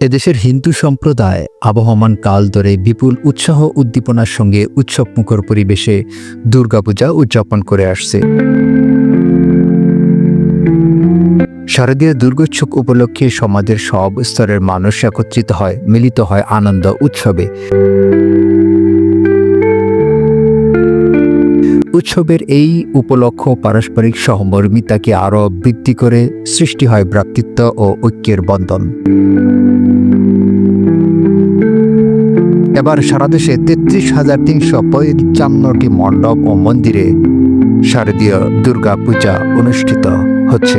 এদেশের হিন্দু সম্প্রদায় আবহমান কাল ধরে বিপুল উৎসাহ উদ্দীপনার সঙ্গে উৎসবমুখর পরিবেশে দুর্গাপূজা উদযাপন করে আসছে। শারদীয় দুর্গোৎসব উপলক্ষে সমাজের সব স্তরের মানুষ একত্রিত হয়, মিলিত হয় আনন্দ উৎসবে। উৎসবের এই উপলক্ষ পারস্পরিক সহমর্মিতাকে আরও বৃদ্ধি করে সৃষ্টি হয় ভ্রাতৃত্ব ও ঐক্যের বন্ধন। এবার সারা দেশে তেত্রিশ হাজার তিনশো পঞ্চান্নটি মণ্ডপ ও মন্দিরে শারদীয় দুর্গা পূজা অনুষ্ঠিত হচ্ছে।